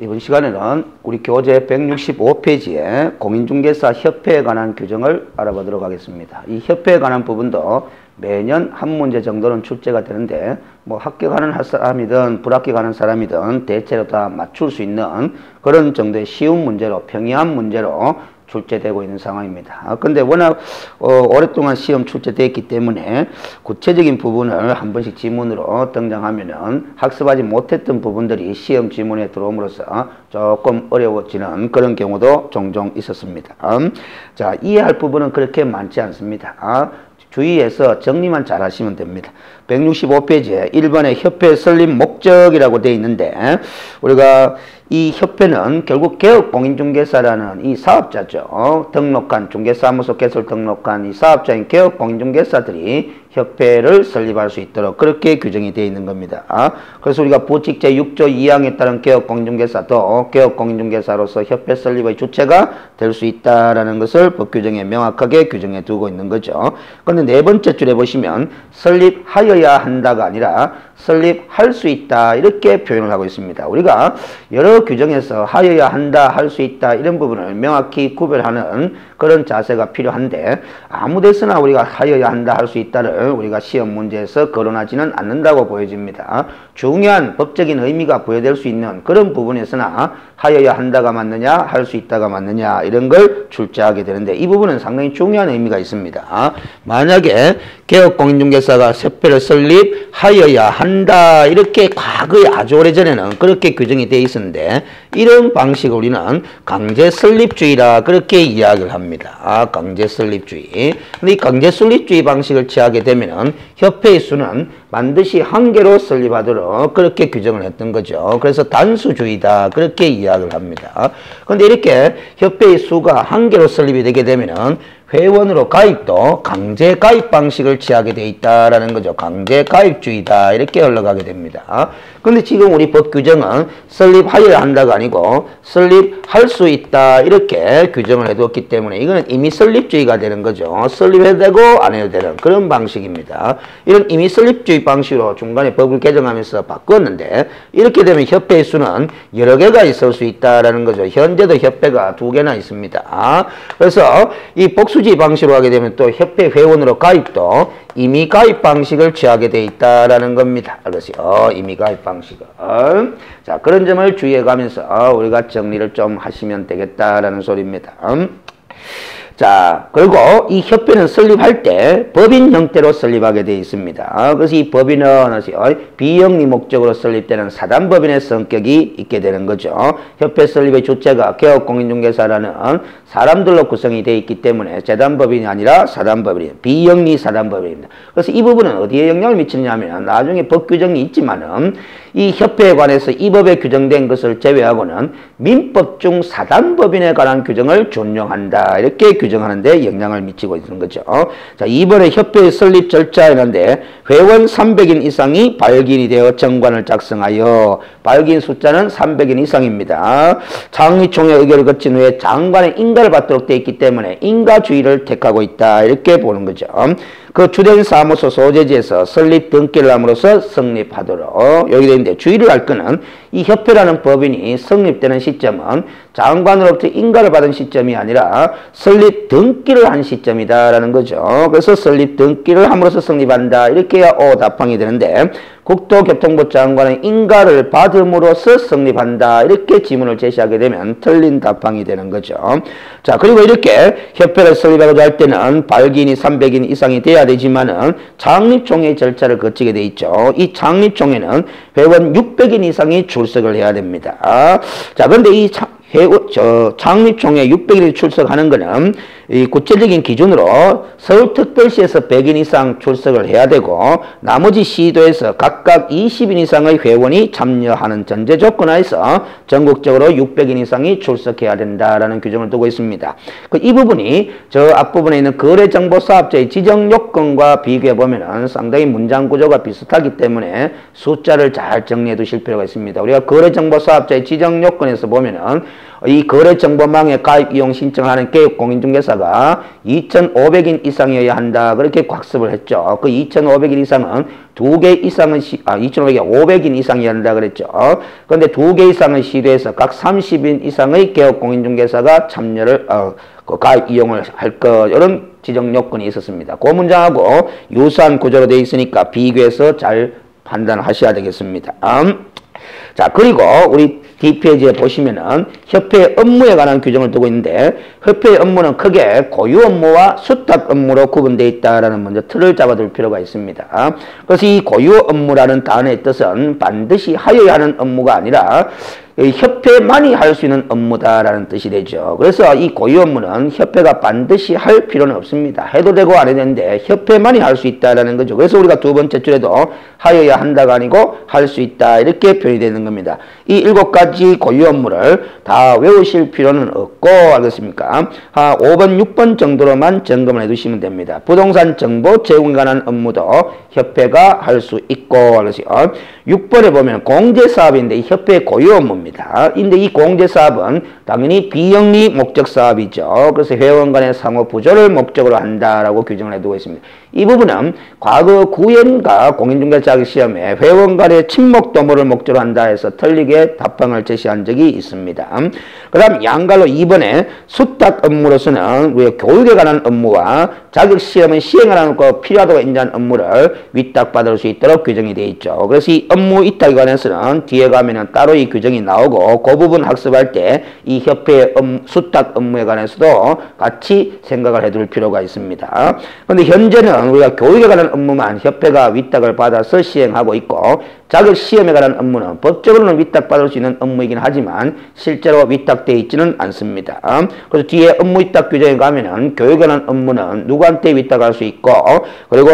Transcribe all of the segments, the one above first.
이번 시간에는 우리 교재 165페이지에 공인중개사 협회에 관한 규정을 알아보도록 하겠습니다. 이 협회에 관한 부분도 매년 한 문제 정도는 출제가 되는데 뭐 합격하는 사람이든 불합격하는 사람이든 대체로 다 맞출 수 있는 그런 정도의 쉬운 문제로 평이한 문제로 출제되고 있는 상황입니다. 아, 근데 워낙 어, 오랫동안 시험 출제되었기 때문에 구체적인 부분을 한 번씩 지문으로 등장하면은 학습하지 못했던 부분들이 시험 지문에 들어옴으로써 조금 어려워지는 그런 경우도 종종 있었습니다. 음, 자, 이해할 부분은 그렇게 많지 않습니다. 아, 주의해서 정리만 잘 하시면 됩니다. 165페이지에 1번에 협회 설립 목 적이라고 되어 있는데 우리가 이 협회는 결국 개업공인중개사라는 이 사업자죠. 등록한 중개사무소 개설 등록한 이 사업자인 개업공인중개사들이 협회를 설립할 수 있도록 그렇게 규정이 되어 있는 겁니다. 그래서 우리가 부칙 제 6조 2항에 따른 개업공인중개사도 개업공인중개사로서 협회 설립의 주체가 될 수 있다라는 것을 법규정에 명확하게 규정해 두고 있는 거죠. 그런데 네 번째 줄에 보시면 설립하여야 한다가 아니라 설립할 수 있다 이렇게 표현을 하고 있습니다. 우리가 여러 규정에서 하여야 한다 할 수 있다 이런 부분을 명확히 구별하는 그런 자세가 필요한데 아무 데서나 우리가 하여야 한다 할 수 있다를 우리가 시험 문제에서 거론하지는 않는다고 보여집니다. 중요한 법적인 의미가 부여될 수 있는 그런 부분에서나 하여야 한다가 맞느냐 할 수 있다가 맞느냐 이런 걸 출제하게 되는데 이 부분은 상당히 중요한 의미가 있습니다. 만약에 개업공인중개사가 세표를 설립하여야 한다 이렇게 과거에 아주 오래전에는 그렇게 규정이 되어 있었는데 이런 방식을 우리는 강제 설립주의라 그렇게 이야기를 합니다. 아, 강제 설립주의. 근데 이 강제 설립주의 방식을 취하게 되면은 협회의 수는 반드시 한 개로 설립하도록 그렇게 규정을 했던 거죠. 그래서 단수주의다 그렇게 이야기를 합니다. 그런데 이렇게 협회의 수가 한 개로 설립이 되게 되면은 회원으로 가입도 강제 가입 방식을 취하게 돼 있다라는 거죠. 강제 가입주의다 이렇게 흘러가게 됩니다. 근데 지금 우리 법 규정은 설립하여야 한다가 아니고 설립할 수 있다 이렇게 규정을 해두었기 때문에 이거는 이미 설립주의가 되는 거죠. 설립해도 되고 안 해도 되는 그런 방식입니다. 이런 이미 설립주의 방식으로 중간에 법을 개정하면서 바꿨는데 이렇게 되면 협회의 수는 여러 개가 있을 수 있다라는 거죠. 현재도 협회가 두 개나 있습니다. 그래서 이 복수 지 방식으로 하게 되면 또 협회 회원으로 가입도 이미 가입 방식을 취하게 돼 있다라는 겁니다. 그것이요. 이미 가입 방식은. 자, 그런 점을 주의해 가면서 우리가 정리를 좀 하시면 되겠다라는 소리입니다. 자, 그리고 이 협회는 설립할 때 법인 형태로 설립하게 되어 있습니다. 그래서 이 법인은 비영리 목적으로 설립되는 사단법인의 성격이 있게 되는 거죠. 협회 설립의 주체가 개업공인중개사라는 사람들로 구성이 되어 있기 때문에 재단법인이 아니라 사단법인, 비영리 사단법인입니다. 그래서 이 부분은 어디에 영향을 미치느냐면 나중에 법 규정이 있지만은 이 협회에 관해서 이 법에 규정된 것을 제외하고는 민법 중 사단법인에 관한 규정을 준용한다. 이렇게 규정하는데 영향을 미치고 있는 거죠. 자, 이번에 협회 설립 절차에는데 회원 300인 이상이 발기인이 되어 정관을 작성하여 발기인 숫자는 300인 이상입니다. 장의총회 의결을 거친 후에 장관의 인가를 받도록 되어 있기 때문에 인가주의를 택하고 있다. 이렇게 보는 거죠. 그 주된 사무소 소재지에서 설립 등기를 함으로써 성립하도록 여기 되어 주의를 할 거는 이 협회라는 법인이 성립되는 시점은 장관으로부터 인가를 받은 시점이 아니라 설립 등기를 한 시점이다라는 거죠. 그래서 설립 등기를 함으로써 성립한다. 이렇게 해야 오 답항이 되는데 국토교통부 장관의 인가를 받음으로써 성립한다. 이렇게 지문을 제시하게 되면 틀린 답항이 되는 거죠. 자, 그리고 이렇게 협회를 설립하고자 할 때는 발기인이 300인 이상이 돼야 되지만은 창립총회 절차를 거치게 돼 있죠. 이 창립총회는 회원 600인 이상이 출석을 해야 됩니다. 자, 근데 이 해고, 저, 창립총회 600일이 출석하는 것은 이 구체적인 기준으로 서울특별시에서 100인 이상 출석을 해야 되고 나머지 시도에서 각각 20인 이상의 회원이 참여하는 전제 조건하에서 전국적으로 600인 이상이 출석해야 된다라는 규정을 두고 있습니다. 그 이 부분이 저 앞부분에 있는 거래정보사업자의 지정 요건과 비교해 보면 상당히 문장 구조가 비슷하기 때문에 숫자를 잘 정리해 두실 필요가 있습니다. 우리가 거래정보사업자의 지정 요건에서 보면은 이 거래정보망에 가입 이용 신청을 하는 개업 공인중개사가 2,500인 이상이어야 한다. 그렇게 곽습을 했죠. 그 2,500인 이상은 두 개 이상은 시, 아 2,500이 500인 이상이어야 한다 그랬죠. 그런데 두 개 이상은 시도해서 각 30인 이상의 개업 공인중개사가 참여를 어, 그 가입 이용을 할 것 이런 지정 요건이 있었습니다. 그 문장하고 유사한 구조로 되어 있으니까 비교해서 잘 판단하셔야 되겠습니다. 음. 자 그리고 우리 뒷페이지에 보시면은 협회 업무에 관한 규정을 두고 있는데 협회 업무는 크게 고유 업무와 수탁 업무로 구분되어 있다라는 먼저 틀을 잡아둘 필요가 있습니다. 그래서 이 고유 업무라는 단어의 뜻은 반드시 하여야 하는 업무가 아니라 협회만이 할 수 있는 업무다라는 뜻이 되죠. 그래서 이 고유 업무는 협회가 반드시 할 필요는 없습니다. 해도 되고 안 해도 되는데 협회만이 할 수 있다라는 거죠. 그래서 우리가 두 번째 줄에도 하여야 한다가 아니고 할 수 있다 이렇게 표현이 되는 겁니다. 이 일곱 가지 고유 업무를 다 외우실 필요는 없고 알겠습니까? 한 5번, 6번 정도로만 점검을 해두시면 됩니다. 부동산 정보 제공에 관한 업무도 협회가 할 수 있고 알겠어요. 6번에 보면 공제사업인데 이 협회 고유 업무입니다. 근데 이 공제사업은 당연히 비영리 목적 사업이죠. 그래서 회원 간의 상호 부조를 목적으로 한다라고 규정을 해두고 있습니다. 이 부분은 과거 구연과 공인중개자 시험에 회원 간의 친목 도모를 목적으로 한다 해서 틀리게 답방을 제시한 적이 있습니다. 그 다음 양갈로 2번에 수탁 업무로서는 우리 교육에 관한 업무와 자격시험을 시행하는 거 필요하다고 인정한 업무를 위탁받을 수 있도록 규정이 되어 있죠. 그래서 이 업무 위탁에 관해서는 뒤에 가면은 따로 이 규정이 나오고 그 부분 학습할 때 이 협회 업, 수탁 업무에 관해서도 같이 생각을 해둘 필요가 있습니다. 그런데 현재는 우리가 교육에 관한 업무만 협회가 위탁을 받아서 시행하고 있고 자격 시험에 관한 업무는 법적으로는 위탁받을 수 있는 업무이긴 하지만 실제로 위탁되어 있지는 않습니다. 그래서 뒤에 업무 위탁 규정에 가면은 교육에 관한 업무는 누구한테 위탁할 수 있고 그리고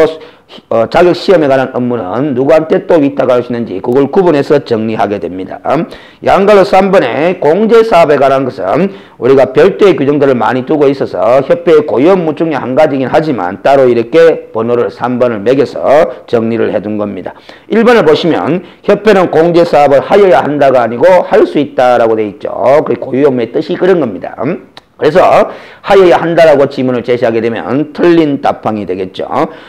어, 자격 시험에 관한 업무는 누구한테 또 위탁할 수 있는지 그걸 구분해서 정리하게 됩니다. 양가로 3번에 공제 사업에 관한 것은 우리가 별도의 규정들을 많이 두고 있어서 협회의 고유 업무 중에 한 가지긴 하지만 따로 이렇게 번호를 3번을 매겨서 정리를 해둔 겁니다. 1번을 보시면 협회는 공제 사업을 하여야 한다가 아니고 할 수 있다라고 돼 있죠. 그 고유 업무의 뜻이 그런 겁니다. 그래서 하여야 한다라고 지문을 제시하게 되면 틀린 답방이 되겠죠.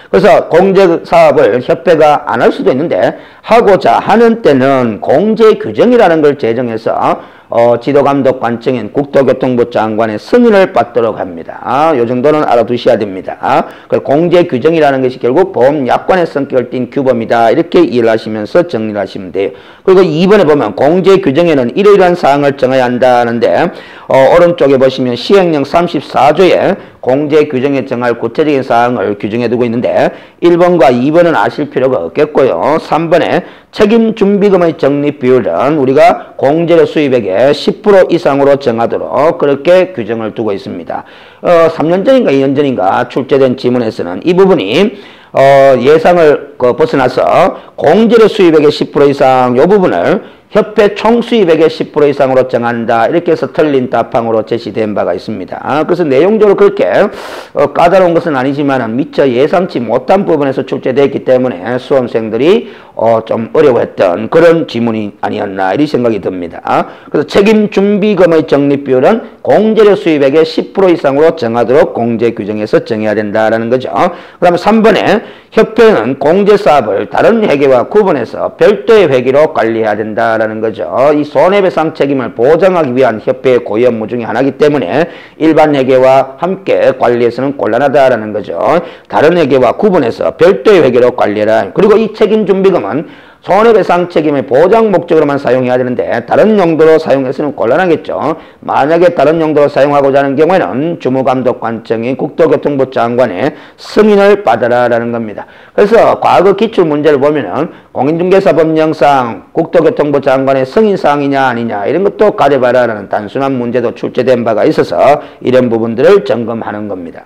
그래서 공제사업을 협회가 안 할 수도 있는데 하고자 하는 때는 공제규정이라는 걸 제정해서 어, 지도감독 관청인 국토교통부 장관의 승인을 받도록 합니다. 아, 요 정도는 알아두셔야 됩니다. 아, 그 공제 규정이라는 것이 결국 보험 약관의 성격을 띈 규범이다. 이렇게 이해를 하시면서 정리를 하시면 돼요. 그리고 2번에 보면 공제 규정에는 이러이러한 사항을 정해야 한다는데 어, 오른쪽에 보시면 시행령 34조에 공제 규정에 정할 구체적인 사항을 규정해 두고 있는데 1번과 2번은 아실 필요가 없겠고요. 3번에 책임 준비금의 적립 비율은 우리가 공제료 수입액의 10% 이상으로 정하도록 그렇게 규정을 두고 있습니다. 어, 3년 전인가 2년 전인가 출제된 지문에서는 이 부분이 어, 예상을 그 벗어나서 공제료 수입액의 10% 이상 이 부분을 협회 총수입액의 10% 이상으로 정한다. 이렇게 해서 틀린 답항으로 제시된 바가 있습니다. 아, 그래서 내용적으로 그렇게 어, 까다로운 것은 아니지만 미처 예상치 못한 부분에서 출제되었기 때문에 수험생들이 어, 좀 어려워했던 그런 지문이 아니었나 이런 생각이 듭니다. 아, 그래서 책임 준비금의 적립 비율은 공제료 수입액의 10% 이상으로 정하도록 공제 규정에서 정해야 된다라는 거죠. 그 다음에 3번에 협회는 공제 사업을 다른 회계와 구분해서 별도의 회계로 관리해야 된다라는 거죠. 이 손해배상 책임을 보장하기 위한 협회의 고유 업무 중의 하나이기 때문에 일반 회계와 함께 관리해서는 곤란하다라는 거죠. 다른 회계와 구분해서 별도의 회계로 관리해라. 그리고 이 책임 준비금은 손해배상 책임의 보장 목적으로만 사용해야 되는데 다른 용도로 사용해서는 곤란하겠죠. 만약에 다른 용도로 사용하고자 하는 경우에는 주무감독관청인 국토교통부 장관의 승인을 받아라라는 겁니다. 그래서 과거 기출 문제를 보면은 공인중개사 법령상 국토교통부 장관의 승인사항이냐 아니냐 이런 것도 가려봐라라는 단순한 문제도 출제된 바가 있어서 이런 부분들을 점검하는 겁니다.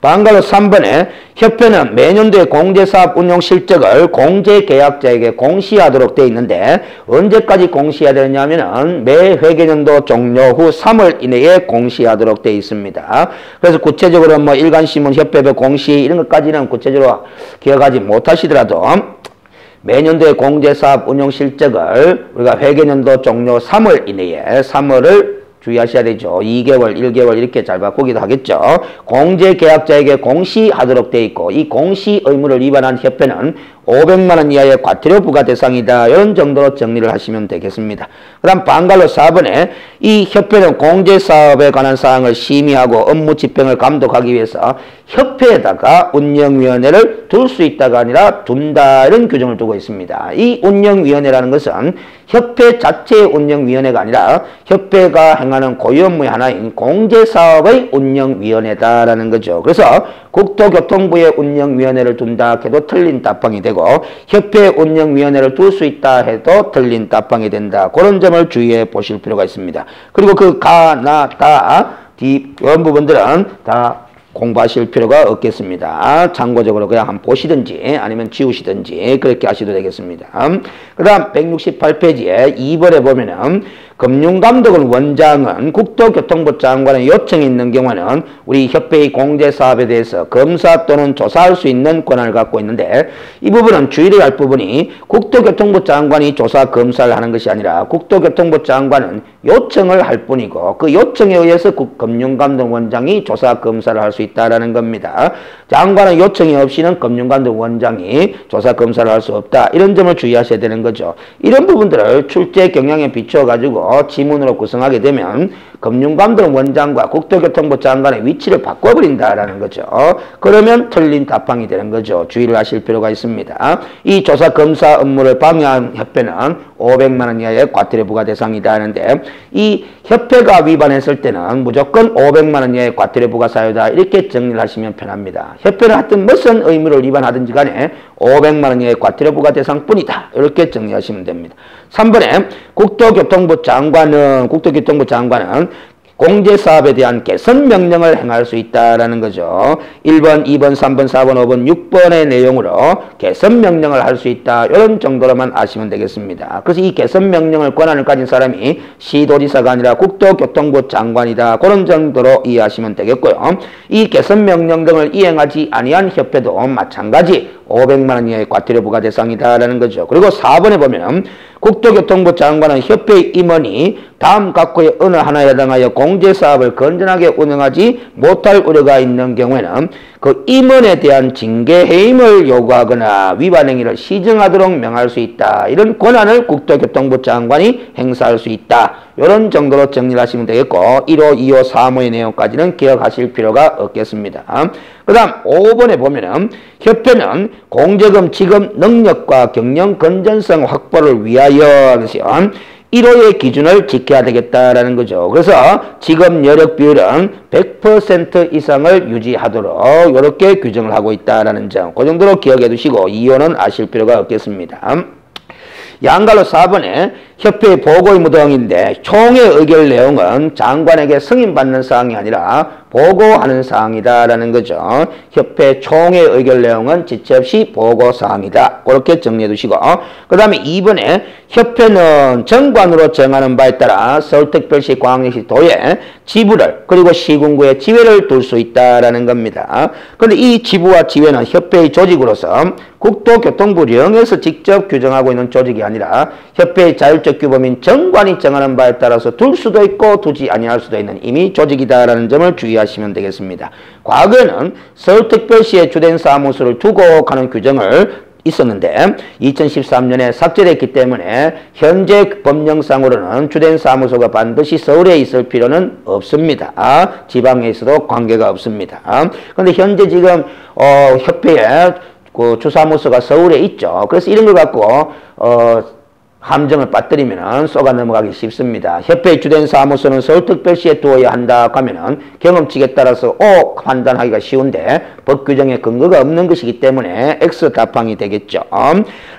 반가로 3번에 협회는 매년도의 공제사업 운용 실적을 공제계약자에게 공 공시하도록 되어 있는데 언제까지 공시해야 되느냐면은 매 회계년도 종료 후 3월 이내에 공시하도록 되어 있습니다. 그래서 구체적으로 뭐 일간신문 협회별 공시 이런 것까지는 구체적으로 기억하지 못하시더라도 매년도의 공제사업 운용 실적을 우리가 회계년도 종료 3월 이내에 3월을 주의하셔야 되죠. 2개월, 1개월 이렇게 잘 바꾸기도 하겠죠. 공제계약자에게 공시하도록 돼 있고 이 공시 의무를 위반한 협회는 500만 원 이하의 과태료 부과 대상이다. 이런 정도로 정리를 하시면 되겠습니다. 그 다음 반갈로 4번에 이 협회는 공제사업에 관한 사항을 심의하고 업무 집행을 감독하기 위해서 협회에다가 운영위원회를 둘 수 있다가 아니라 둔다 이런 규정을 두고 있습니다. 이 운영위원회라는 것은 협회 자체의 운영위원회가 아니라 협회가 행하는 고유 업무의 하나인 공제사업의 운영위원회다라는 거죠. 그래서 국토교통부의 운영위원회를 둔다 해도 틀린 답방이 되고 협회 운영위원회를 둘 수 있다 해도 틀린 답방이 된다. 그런 점을 주의해 보실 필요가 있습니다. 그리고 그 가, 나, 다, 디 이런 부분들은 다 공부하실 필요가 없겠습니다. 참고적으로 그냥 한번 보시든지 아니면 지우시든지 그렇게 하셔도 되겠습니다. 그 다음 168페이지에 2번에 보면은 금융감독은 원장은 국토교통부 장관의 요청이 있는 경우는 우리 협회의 공제사업에 대해서 검사 또는 조사할 수 있는 권한을 갖고 있는데 이 부분은 주의해야 할 부분이 국토교통부 장관이 조사 검사를 하는 것이 아니라 국토교통부 장관은 요청을 할 뿐이고 그 요청에 의해서 금융감독원장이 조사 검사를 할 수 있다라는 겁니다. 장관은 요청이 없이는 금융감독원장이 조사 검사를 할 수 없다. 이런 점을 주의하셔야 되는 거죠. 이런 부분들을 출제 경향에 비추어 가지고 지문으로 구성하게 되면 금융감독 원장과 국토교통부 장관의 위치를 바꿔버린다라는 거죠. 그러면 틀린 답방이 되는 거죠. 주의를 하실 필요가 있습니다. 이 조사 검사 업무를 방해한 협회는 500만 원 이하의 과태료 부과 대상이다 하는데 이 협회가 위반했을 때는 무조건 500만 원 이하의 과태료 부과 사유다 이렇게 정리를 하시면 편합니다. 협회는 하여튼 무슨 의무를 위반하든지 간에 500만 원 이하의 과태료 부과 대상뿐이다. 이렇게 정리하시면 됩니다. 3번에 국토교통부 장관은 국토교통부 장관은 공제사업에 대한 개선 명령을 행할 수 있다라는 거죠. 1번, 2번, 3번, 4번, 5번, 6번의 내용으로 개선 명령을 할 수 있다. 이런 정도로만 아시면 되겠습니다. 그래서 이 개선 명령을 권한을 가진 사람이 시도지사가 아니라 국토교통부 장관이다. 그런 정도로 이해하시면 되겠고요. 이 개선 명령 등을 이행하지 아니한 협회도 마찬가지 500만 원 이하의 과태료 부과 대상이다라는 거죠. 그리고 4번에 보면 국토교통부 장관은 협회 임원이 다음 각호의 어느 하나에 해당하여 공제사업을 건전하게 운영하지 못할 우려가 있는 경우에는 그 임원에 대한 징계 해임을 요구하거나 위반 행위를 시정하도록 명할 수 있다. 이런 권한을 국토교통부 장관이 행사할 수 있다. 이런 정도로 정리를 하시면 되겠고 1호, 2호, 3호의 내용까지는 기억하실 필요가 없겠습니다. 그 다음 5번에 보면은 협회는 공제금 지급 능력과 경영 건전성 확보를 위하여 1호의 기준을 지켜야 되겠다라는 거죠. 그래서 지금 여력 비율은 100% 이상을 유지하도록 이렇게 규정을 하고 있다라는 점. 그 정도로 기억해 두시고 2호는 아실 필요가 없겠습니다. 양갈로 4번에 협회 보고의 무등인데 총회 의결 내용은 장관에게 승인받는 사항이 아니라 보고하는 사항이다라는 거죠. 협회 총회 의결 내용은 지체 없이 보고 사항이다. 그렇게 정리해 두시고 그 다음에 2번에 협회는 정관으로 정하는 바에 따라 서울특별시 광역시 도에 지부를 그리고 시군구에 지회를 둘 수 있다라는 겁니다. 그런데 이 지부와 지회는 협회의 조직으로서 국토교통부령에서 직접 규정하고 있는 조직이 아니라 협회의 자율적 규범인 정관이 정하는 바에 따라서 둘 수도 있고 두지 아니할 수도 있는 이미 조직이다라는 점을 주의하시면 되겠습니다. 과거에는 서울특별시의 주된 사무소를 두고 가는 규정을 있었는데 2013년에 삭제됐기 때문에 현재 법령상으로는 주된 사무소가 반드시 서울에 있을 필요는 없습니다. 지방에 있어도 관계가 없습니다. 그런데 현재 지금 어, 협회에 그 주사무소가 서울에 있죠. 그래서 이런 걸 갖고 어, 함정을 빠뜨리면 쏘가 넘어가기 쉽습니다. 협회 주된 사무소는 서울특별시에 두어야 한다 하면 경험칙에 따라서 O 판단하기가 쉬운데 법 규정에 근거가 없는 것이기 때문에 X 답항이 되겠죠.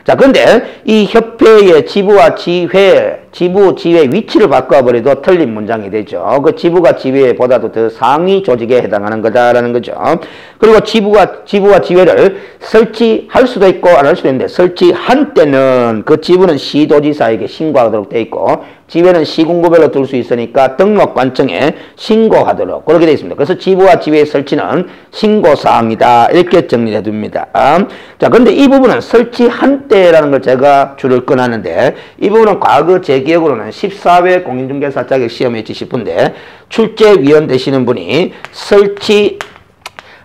자, 그런데 이 협회의 지부와 지회 지부, 지회 위치를 바꿔버려도 틀린 문장이 되죠. 그 지부가 지회보다도 더 상위 조직에 해당하는 거다라는 거죠. 그리고 지부가, 지부와 지회를 설치할 수도 있고 안 할 수도 있는데 설치한 때는 그 지부는 시도지사에게 신고하도록 돼 있고 지회는 시군구별로 둘 수 있으니까 등록관청에 신고하도록 그렇게 되어 있습니다. 그래서 지부와 지회의 설치는 신고사항이다. 이렇게 정리해 둡니다. 자, 그런데 이 부분은 설치한 때라는 걸 제가 줄을 끊었는데 이 부분은 과거 제 기억으로는 14회 공인중개사 자격 시험이었지 싶은데 출제위원 되시는 분이 설치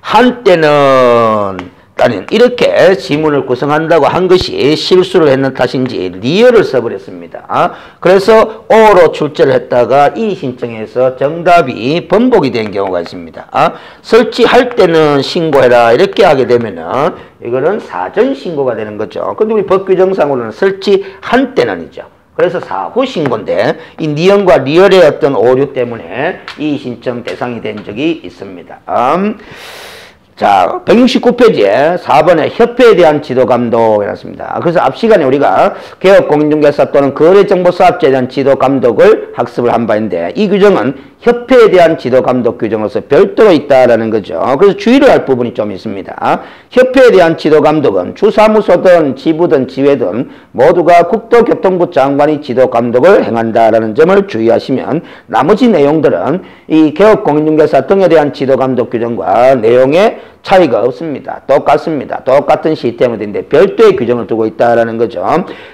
한 때는 따는 이렇게 지문을 구성한다고 한 것이 실수를 했는 탓인지 리얼을 써버렸습니다. 그래서 O로 출제를 했다가 이 신청에서 정답이 번복이 된 경우가 있습니다. 설치할 때는 신고해라 이렇게 하게 되면은 이거는 사전 신고가 되는 거죠. 근데 우리 법 규정상으로는 설치한 때는이죠. 그래서 사후 신고인데 이 니언과 리얼의 어떤 오류 때문에 이 신청 대상이 된 적이 있습니다. 음. 자, 169페이지에 4번에 협회에 대한 지도 감독이었습니다. 그래서 앞 시간에 우리가 개업 공인중개사 또는 거래정보사업자에 대한 지도 감독을 학습을 한 바인데 이 규정은 협회에 대한 지도 감독 규정으로서 별도로 있다라는 거죠. 그래서 주의를 할 부분이 좀 있습니다. 협회에 대한 지도 감독은 주사무소든 지부든 지회든 모두가 국토교통부 장관이 지도 감독을 행한다라는 점을 주의하시면 나머지 내용들은 이 개업 공인중개사 등에 대한 지도 감독 규정과 내용의 차이가 없습니다. 똑같습니다. 똑같은 시스템인데 별도의 규정을 두고 있다라는 거죠.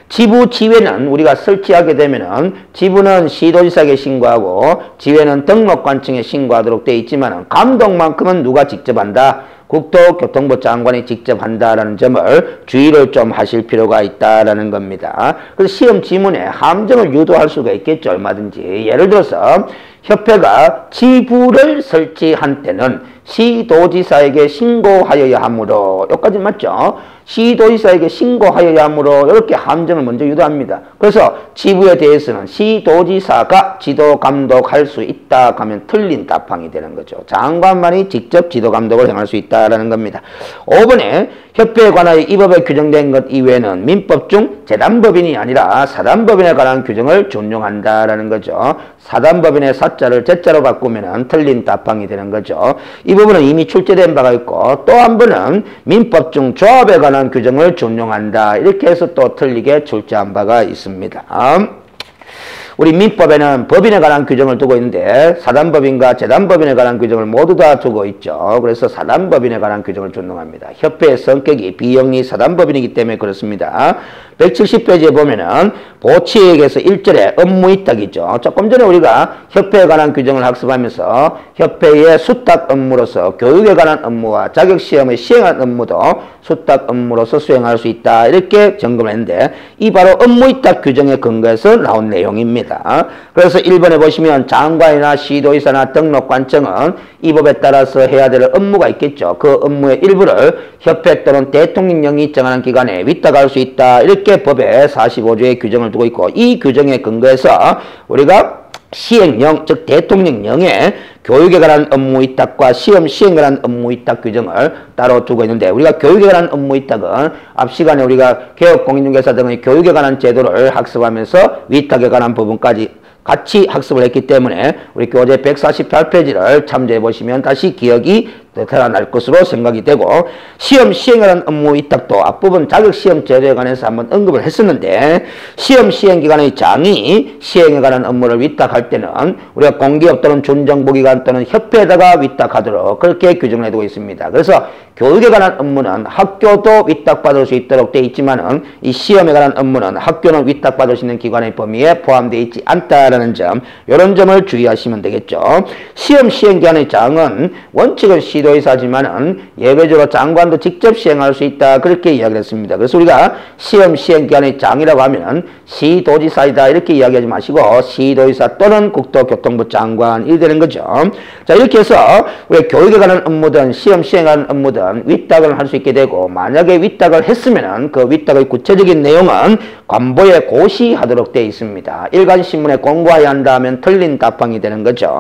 지부 지회는 우리가 설치하게 되면은 지부는 시도지사에게 신고하고 지회는 등록관청에 신고하도록 되어 있지만 감독만큼은 누가 직접 한다? 국토교통부 장관이 직접 한다라는 점을 주의를 좀 하실 필요가 있다라는 겁니다. 그래서 시험 지문에 함정을 유도할 수가 있겠죠. 얼마든지. 예를 들어서 협회가 지부를 설치한 때는 시도지사에게 신고하여야 하므로 여기까지 맞죠? 시도지사에게 신고하여야 하므로 이렇게 함정을 먼저 유도합니다. 그래서 지부에 대해서는 시도지사가 지도 감독할 수 있다 하면 틀린 답항이 되는 거죠. 장관만이 직접 지도 감독을 행할 수 있다라는 겁니다. 5번에 협회에 관하여 이 법에 규정된 것 이외에는 민법 중 재단법인이 아니라 사단법인에 관한 규정을 준용한다라는 거죠. 사단법인의 사 자를 제자로 바꾸면 틀린 답항이 되는 거죠. 이 부분은 이미 출제된 바가 있고 또한 번은 민법 중 조합에 관한 규정을 준용한다. 이렇게 해서 또 틀리게 출제한 바가 있습니다. 우리 민법에는 법인에 관한 규정을 두고 있는데 사단법인과 재단법인에 관한 규정을 모두 다 두고 있죠. 그래서 사단법인에 관한 규정을 준용합니다. 협회의 성격이 비영리 사단법인이기 때문에 그렇습니다. 170페이지에 보면은 보치액에서 1절에 업무 위탁이죠. 조금 전에 우리가 협회에 관한 규정을 학습하면서 협회의 수탁 업무로서 교육에 관한 업무와 자격시험을 시행한 업무도 수탁 업무로서 수행할 수 있다. 이렇게 점검을 했는데 이 바로 업무 위탁 규정에 근거해서 나온 내용입니다. 그래서 1번에 보시면 장관이나 시도의사나 등록관청은 이 법에 따라서 해야 될 업무가 있겠죠. 그 업무의 일부를 협회 또는 대통령령이 정하는 기관에 위탁할 수 있다. 이렇게 법에 45조의 규정을 두고 있고 이 규정에 근거해서 우리가 시행령, 즉 대통령령에 교육에 관한 업무 위탁과 시험 시행에 관한 업무 위탁 규정을 따로 두고 있는데 우리가 교육에 관한 업무 위탁은 앞 시간에 우리가 개업 공인중개사 등의 교육에 관한 제도를 학습하면서 위탁에 관한 부분까지 같이 학습을 했기 때문에 우리 교재 148페이지를 참조해 보시면 다시 기억이 되살아날 것으로 생각이 되고 시험 시행을 한 업무 위탁도 앞부분 자격시험 제도에 관해서 한번 언급을 했었는데 시험 시행 기관의 장이 시행에 관한 업무를 위탁할 때는 우리가 공기업 또는 준정부기관 또는 협회에다가 위탁하도록 그렇게 규정을 해두고 있습니다. 그래서 교육에 관한 업무는 학교도 위탁받을 수 있도록 되어 있지만은 이 시험에 관한 업무는 학교는 위탁받을 수 있는 기관의 범위에 포함되어 있지 않다라는 점 이런 점을 주의하시면 되겠죠. 시험 시행 기관의 장은 원칙은 시 시도의사지만은 예외적으로 장관도 직접 시행할 수 있다. 그렇게 이야기를 했습니다. 그래서 우리가 시험 시행 기관의 장이라고 하면 시도지사이다. 이렇게 이야기하지 마시고 시도의사 또는 국토교통부 장관이 되는 거죠. 자, 이렇게 해서 우리 교육에 관한 업무든 시험 시행하는 업무든 위탁을 할 수 있게 되고 만약에 위탁을 했으면은 그 위탁의 구체적인 내용은 관보에 고시하도록 되어 있습니다. 일간 신문에 공고해야 한다면 틀린 답방이 되는 거죠.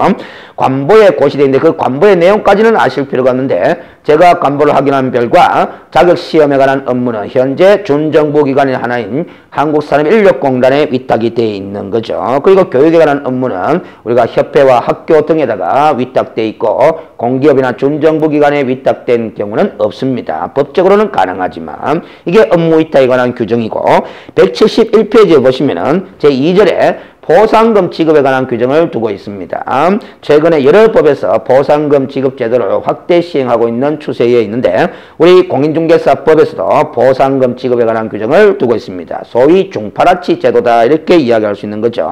관보에 고시되어 있는데 그 관보의 내용까지는 아실 필요 가 없는데 제가 관보를 확인한 별과 자격시험에 관한 업무는 현재 준정부기관의 하나인 한국산업인력공단에 위탁이 되어 있는 거죠. 그리고 교육에 관한 업무는 우리가 협회와 학교 등에다가 위탁되어 있고 공기업이나 준정부기관에 위탁된 경우는 없습니다. 법적으로는 가능하지만 이게 업무 위탁에 관한 규정이고 171페이지에 보시면은 제2절에 보상금 지급에 관한 규정을 두고 있습니다. 최근에 여러 법에서 보상금 지급 제도를 확대 시행하고 있는 추세에 있는데 우리 공인중개사법에서도 보상금 지급에 관한 규정을 두고 있습니다. 소위 중파라치 제도다 이렇게 이야기할 수 있는 거죠.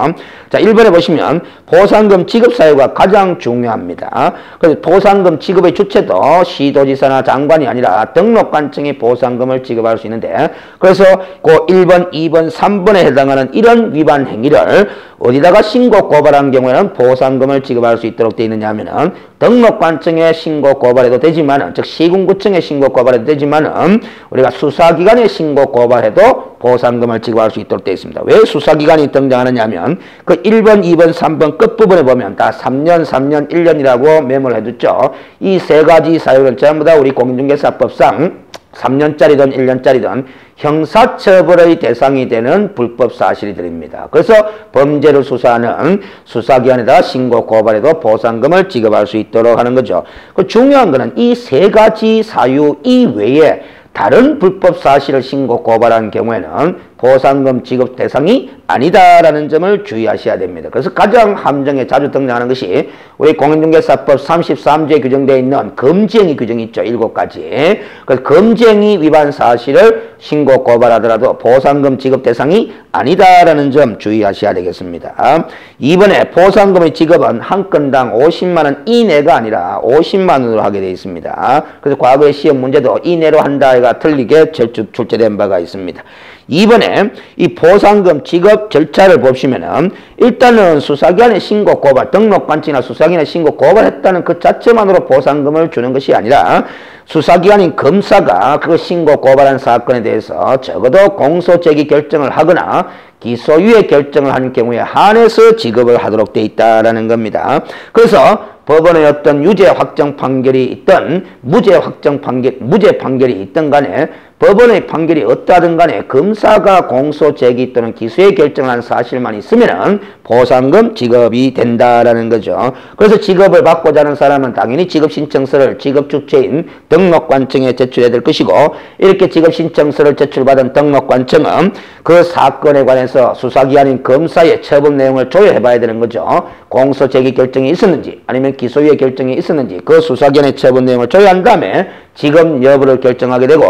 자, 1번에 보시면 보상금 지급 사유가 가장 중요합니다. 그래서 보상금 지급의 주체도 시도지사나 장관이 아니라 등록관청이 보상금을 지급할 수 있는데 그래서 그 1번, 2번, 3번에 해당하는 이런 위반 행위를 어디다가 신고 고발한 경우에는 보상금을 지급할 수 있도록 되어 있느냐 하면은 등록관청에 신고 고발해도 되지만은 즉 시군구청에 신고 고발해도 되지만은 우리가 수사기관에 신고 고발해도 보상금을 지급할 수 있도록 되어 있습니다. 왜 수사기관이 등장하느냐 하면 그 1번, 2번, 3번 끝부분에 보면 다 3년, 3년, 1년이라고 메모를 해뒀죠. 이 세 가지 사유는 전부 다 우리 공인중개사법상 3년짜리든 1년짜리든 형사처벌의 대상이 되는 불법 사실이들입니다. 그래서 범죄를 수사하는 수사기관에다 신고 고발해도 보상금을 지급할 수 있도록 하는 거죠. 그 중요한 것은 이세 가지 사유 이외에 다른 불법 사실을 신고 고발한 경우에는 보상금 지급 대상이 아니다라는 점을 주의하셔야 됩니다. 그래서 가장 함정에 자주 등장하는 것이 우리 공인중개사법 33조에 규정되어 있는 금지행위 규정이 있죠. 일곱 가지. 그 금지행위 위반 사실을 신고 고발하더라도 보상금 지급 대상이 아니다라는 점 주의하셔야 되겠습니다. 이번에 보상금의 지급은 한 건당 50만 원 이내가 아니라 50만 원으로 하게 되어 있습니다. 그래서 과거의 시험 문제도 이내로 한다가 틀리게 출제된 바가 있습니다. 이번에 이 보상금 지급 절차를 보시면은 일단은 수사기관에 신고 고발, 등록관청이나 수사기관에 신고 고발했다는 그 자체만으로 보상금을 주는 것이 아니라 수사기관인 검사가 그 신고 고발한 사건에 대해서 적어도 공소 제기 결정을 하거나 기소유예 결정을 한 경우에 한해서 지급을 하도록 돼 있다라는 겁니다. 그래서 법원의 어떤 유죄 확정 판결이 있던 무죄 확정 판결, 무죄 판결이 있던 간에 법원의 판결이 어떠하든 간에 검사가 공소 제기 또는 기소의 결정을 한 사실만 있으면 보상금 지급이 된다라는 거죠. 그래서 지급을 받고자 하는 사람은 당연히 지급 신청서를 지급 주체인 등록관청에 제출해야 될 것이고 이렇게 지급 신청서를 제출받은 등록관청은 그 사건에 관해서 수사기관인 검사의 처분 내용을 조회해 봐야 되는 거죠. 공소 제기 결정이 있었는지 아니면 기소유예 결정이 있었는지 그 수사기관의 처분 내용을 조회한 다음에 지급 여부를 결정하게 되고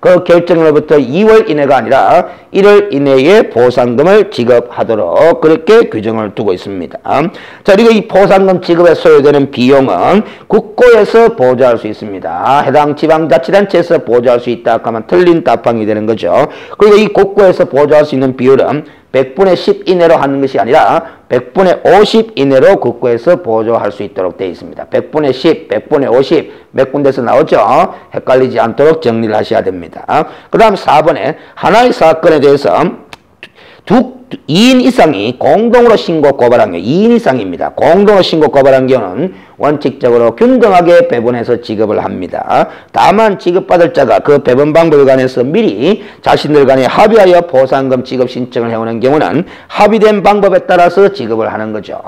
그 결정으로부터 2월 이내가 아니라 1월 이내에 보상금을 지급하도록 그렇게 규정을 두고 있습니다. 자 그리고 이 보상금 지급에 소요되는 비용은 국고에서 보조할 수 있습니다. 해당 지방자치단체에서 보조할 수 있다 하면 틀린 답방이 되는 거죠. 그리고 이 국고에서 보조할 수 있는 비율은 100분의 10 이내로 하는 것이 아니라 100분의 50 이내로 국고에서 보조할 수 있도록 되어 있습니다. 100분의 10, 100분의 50 몇 군데서 나오죠. 헷갈리지 않도록 정리를 하셔야 됩니다. 그 다음 4번에 하나의 사건에 대해서 두 2인 이상이 공동으로 신고 고발한 경우 2인 이상입니다. 공동으로 신고 고발한 경우는 원칙적으로 균등하게 배분해서 지급을 합니다. 다만 지급받을 자가 그 배분 방법에 관해서 미리 자신들 간에 합의하여 보상금 지급 신청을 해오는 경우는 합의된 방법에 따라서 지급을 하는 거죠.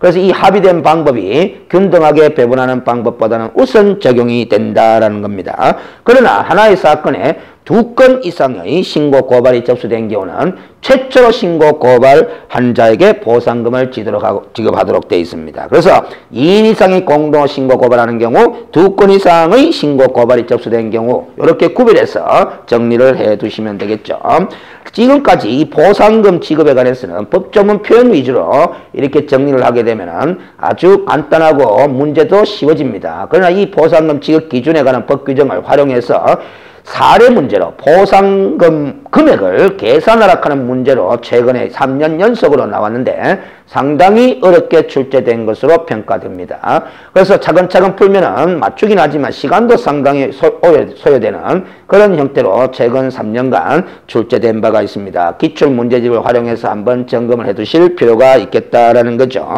그래서 이 합의된 방법이 균등하게 배분하는 방법보다는 우선 적용이 된다라는 겁니다. 그러나 하나의 사건에 두 건 이상의 신고 고발이 접수된 경우는 최초로 신고 고발한 자에게 보상금을 지급하도록 되어 있습니다. 그래서 2인 이상의 공동 신고 고발하는 경우 두 건 이상의 신고 고발이 접수된 경우 이렇게 구별해서 정리를 해 두시면 되겠죠. 지금까지 이 보상금 지급에 관해서는 법조문 표현 위주로 이렇게 정리를 하게 되면 아주 간단하고 문제도 쉬워집니다. 그러나 이 보상금 지급 기준에 관한 법 규정을 활용해서 사례 문제로 보상금 금액을 계산하라 하는 문제로 최근에 3년 연속으로 나왔는데 상당히 어렵게 출제된 것으로 평가됩니다. 그래서 차근차근 풀면은 맞추긴 하지만 시간도 상당히 소요되는 그런 형태로 최근 3년간 출제된 바가 있습니다. 기출 문제집을 활용해서 한번 점검을 해 두실 필요가 있겠다라는 거죠.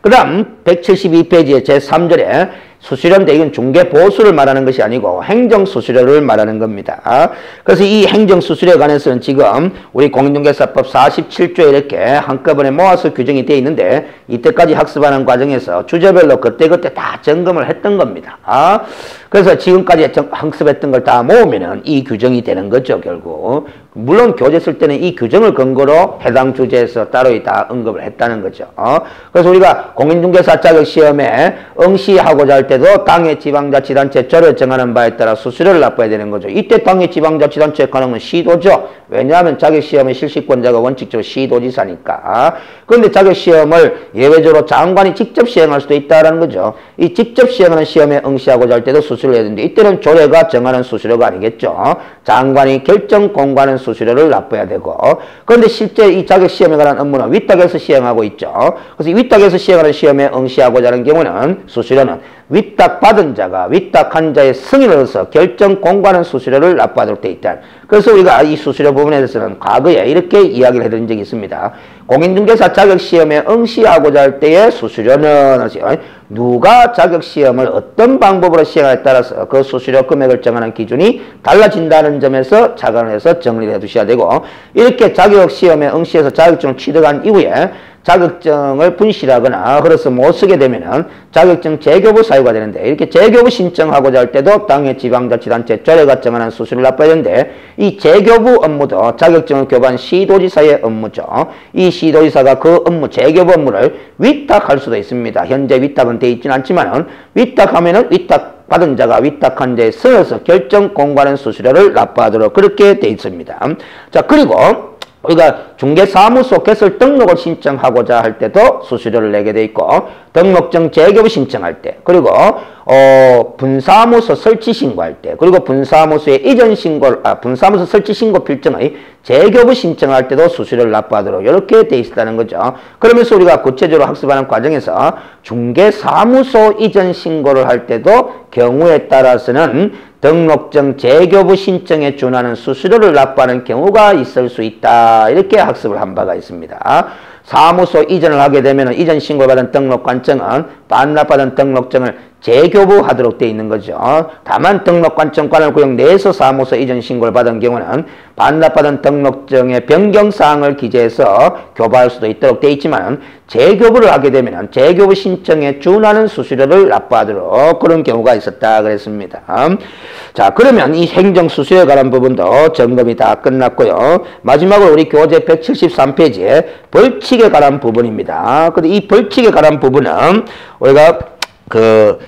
그 다음 172페이지의 제3절에 수수료인데 이건 중개 보수를 말하는 것이 아니고 행정 수수료를 말하는 겁니다. 그래서 이 행정 수수료에 관해서는 지금 우리 공인중개사법 47조에 이렇게 한꺼번에 모아서 규정이 되어 있는데 이때까지 학습하는 과정에서 주제별로 그때그때 다 점검을 했던 겁니다. 그래서 지금까지 학습했던 걸 다 모으면은 이 규정이 되는 거죠, 결국. 물론 교재 쓸 때는 이 규정을 근거로 해당 주제에서 따로 다 언급을 했다는 거죠. 어? 그래서 우리가 공인중개사 자격 시험에 응시하고자 할 때도 당의 지방자치단체 절을 정하는 바에 따라 수수료를 납부해야 되는 거죠. 이때 당의 지방자치단체에 관한 건 시도죠. 왜냐하면 자격 시험의 실시권자가 원칙적으로 시도지사니까. 그런데 자격 시험을 예외적으로 장관이 직접 시행할 수도 있다라는 거죠. 이 직접 시행하는 시험에 응시하고자 할 때도 수수료를 해야 되는데 이때는 조례가 정하는 수수료가 아니겠죠. 장관이 결정 공고하는 수수료를 납부해야 되고 그런데 실제 이 자격시험에 관한 업무는 위탁에서 시행하고 있죠. 그래서 위탁에서 시행하는 시험에 응시하고자 하는 경우는 수수료는 위탁 받은 자가 위탁한 자의 승인으로서 결정 공고하는 수수료를 납부하도록 되어 있다. 그래서 우리가 이 수수료 부분에 대해서는 과거에 이렇게 이야기를 해드린 적이 있습니다. 공인중개사 자격시험에 응시하고자 할 때의 수수료는 누가 자격시험을 어떤 방법으로 시행하에 따라서 그 수수료 금액을 정하는 기준이 달라진다는 점에서 자관을 해서 정리를 해 두셔야 되고 이렇게 자격시험에 응시해서 자격증을 취득한 이후에 자격증을 분실하거나 그래서 못 쓰게 되면은 자격증 재교부 사유가 되는데 이렇게 재교부 신청하고자 할 때도 당의 지방자치단체 조례가 정하는 수수료를 납부해야 되는데 이 재교부 업무도 자격증을 교부한 시도지사의 업무죠. 이 시도지사가 그 업무 재교부 업무를 위탁할 수도 있습니다. 현재 위탁은 돼 있지는 않지만은 위탁하면은 위탁 받은 자가 위탁한 자에 서서 결정 공고하는 수수료를 납부하도록 그렇게 돼 있습니다. 자 그리고 우리가 중개사무소 개설 등록을 신청하고자 할 때도 수수료를 내게 돼 있고 등록증 재개부 신청할 때 그리고 어 분사무소 설치 신고할 때 그리고 분사무소의 이전 신고 아 분사무소 설치 신고 필증의 재교부 신청할 때도 수수료를 납부하도록 이렇게 돼 있다는 거죠. 그러면서 우리가 구체적으로 학습하는 과정에서 중개사무소 이전 신고를 할 때도 경우에 따라서는 등록증 재교부 신청에 준하는 수수료를 납부하는 경우가 있을 수 있다. 이렇게 학습을 한 바가 있습니다. 사무소 이전을 하게 되면 이전 신고받은 등록관청은 반납받은 등록증을 재교부하도록 되어 있는 거죠. 다만 등록관청관을 구역 내에서 사무소 이전 신고를 받은 경우는 반납받은 등록증의 변경사항을 기재해서 교부할 수도 있도록 되어 있지만 재교부를 하게 되면 재교부 신청에 준하는 수수료를 납부하도록 그런 경우가 있었다 그랬습니다. 자 그러면 이 행정수수료에 관한 부분도 점검이 다 끝났고요. 마지막으로 우리 교재 173페이지에 벌칙에 관한 부분입니다. 근데 이 벌칙에 관한 부분은 우리가 그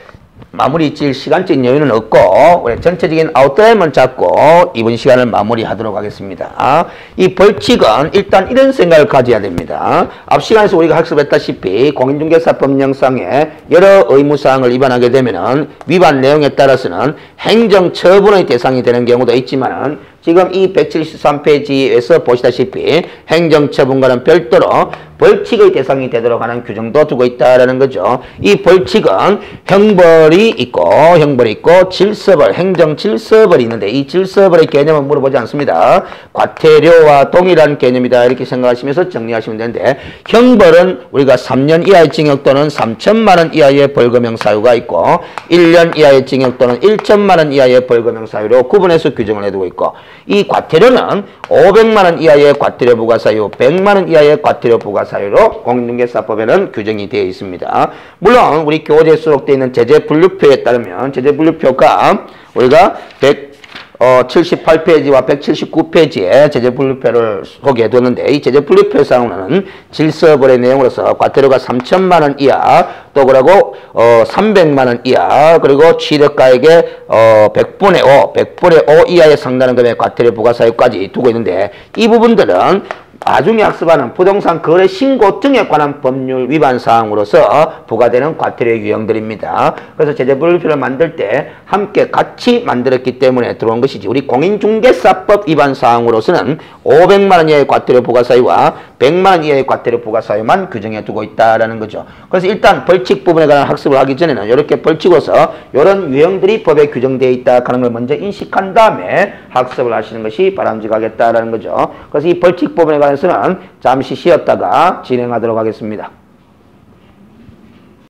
마무리 질 시간적 여유는 없고 우리 전체적인 아웃라인만 잡고 이번 시간을 마무리하도록 하겠습니다. 이 벌칙은 일단 이런 생각을 가져야 됩니다. 앞 시간에서 우리가 학습했다시피 공인중개사법령상에 여러 의무사항을 위반하게 되면 위반 내용에 따라서는 행정처분의 대상이 되는 경우도 있지만 지금 이 173페이지에서 보시다시피 행정처분과는 별도로 벌칙의 대상이 되도록 하는 규정도 두고 있다라는 거죠. 이 벌칙은 형벌이 있고 형벌이 있고 질서벌, 행정 질서벌이 있는데 이 질서벌의 개념은 물어보지 않습니다. 과태료와 동일한 개념이다 이렇게 생각하시면서 정리하시면 되는데 형벌은 우리가 3년 이하의 징역 또는 3천만 원 이하의 벌금형 사유가 있고 1년 이하의 징역 또는 1천만 원 이하의 벌금형 사유로 구분해서 규정을 해두고 있고 이 과태료는 500만 원 이하의 과태료 부과 사유, 100만 원 이하의 과태료 부과 사유로 공인중개사법에는 규정이 되어 있습니다. 물론 우리 교재에 수록되어 있는 제재분류표에 따르면 제재분류표가 우리가 100 어, 78페이지와 179페이지에 제재 분류표를 소개해 뒀는데 이 제재 분류표 상으로는 질서벌의 내용으로서 과태료가 3천만 원 이하 또 그러고 어, 300만 원 이하 그리고 취득가액의 어, 100분의 5, 100분의 5 이하에 상당한 금액 과태료 부과 사유까지 두고 있는데 이 부분들은 나중에 학습하는 부동산 거래 신고 등에 관한 법률 위반 사항으로서 부과되는 과태료 유형들입니다. 그래서 제재분류표를 만들 때 함께 같이 만들었기 때문에 들어온 것이지 우리 공인중개사법 위반 사항으로서는 500만 원 이하의 과태료 부과 사유와 100만 원 이하의 과태료 부과 사유만 규정해 두고 있다라는 거죠. 그래서 일단 벌칙 부분에 관한 학습을 하기 전에는 이렇게 벌칙으로서 이런 유형들이 법에 규정되어 있다 하는 걸 먼저 인식한 다음에 학습을 하시는 것이 바람직하겠다라는 거죠. 그래서 이 벌칙 부분에 관해서는 잠시 쉬었다가 진행하도록 하겠습니다.